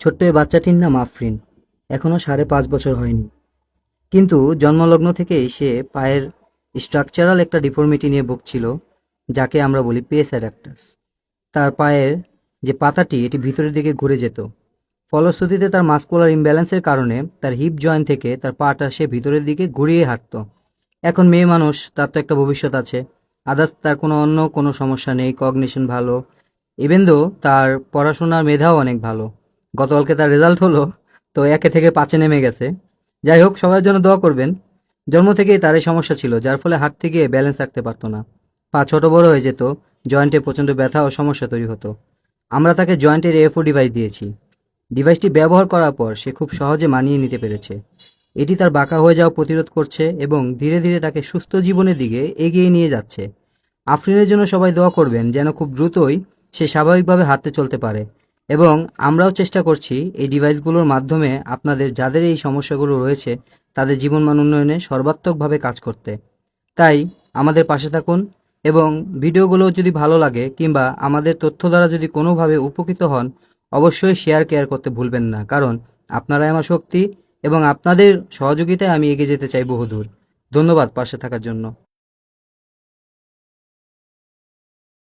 ছোট্ট এই বাচ্চাটির নাম আফরিন। এখনও সাড়ে পাঁচ বছর হয়নি। কিন্তু জন্মলগ্ন থেকেই সে পায়ের স্ট্রাকচারাল একটা ডিফর্মিটি নিয়ে ভুগছিল, যাকে আমরা বলি পেস অ্যাডাপ্টাস তার পায়ের যে পাতাটি, এটি ভিতরের দিকে ঘুরে যেত। ফলশ্রুতিতে তার মাস্কুলার ইমব্যালেন্সের কারণে তার হিপ জয়েন্ট থেকে তার পাটা সে ভিতরের দিকে ঘুরিয়ে হাঁটতো। এখন মেয়ে মানুষ, তার তো একটা ভবিষ্যৎ আছে। আদার্স তার কোনো অন্য কোনো সমস্যা নেই কগনিশন ভালো। ইভেন দো তার পড়াশোনার মেধাও অনেক ভালো। গতকালকে তার রেজাল্ট হলো, তো একে থেকে পাঁচে নেমে গেছে। যাই হোক সবার জন্য দোয়া করবেন। জন্ম থেকেই তার এই সমস্যা ছিল, যার ফলে হাঁটতে গিয়ে ব্যালেন্স রাখতে পারতো না। পা ছোট বড় হয়ে যেত জয়েন্টে প্রচণ্ড ব্যথা ও সমস্যা তৈরি হতো। আমরা তাকে জয়েন্টের এফও ডিভাইস দিয়েছি। ডিভাইসটি ব্যবহার করার পর সে খুব সহজে মানিয়ে নিতে পেরেছে। এটি তার বাঁকা হয়ে যাওয়া প্রতিরোধ করছে এবং ধীরে ধীরে তাকে সুস্থ জীবনের দিকে এগিয়ে নিয়ে যাচ্ছে। আফরিনের জন্য সবাই দোয়া করবেন যেন খুব দ্রুতই সে স্বাভাবিকভাবে হাঁটতে চলতে পারে। এবং আমরাও চেষ্টা করছি এই ডিভাইসগুলোর মাধ্যমে আপনাদের যাদের এই সমস্যাগুলো রয়েছে, তাদের জীবনমান উন্নয়নে সর্বাত্মকভাবে কাজ করতে। তাই আমাদের পাশে থাকুন এবং ভিডিওগুলো যদি ভালো লাগে কিংবা আমাদের তথ্য দ্বারা যদি কোনোভাবে উপকৃত হন, অবশ্যই শেয়ার কেয়ার করতে ভুলবেন না। কারণ আপনারাই আমার শক্তি এবং আপনাদের সহযোগিতায় আমি এগিয়ে যেতে চাই বহুদূর। ধন্যবাদ পাশে থাকার জন্য।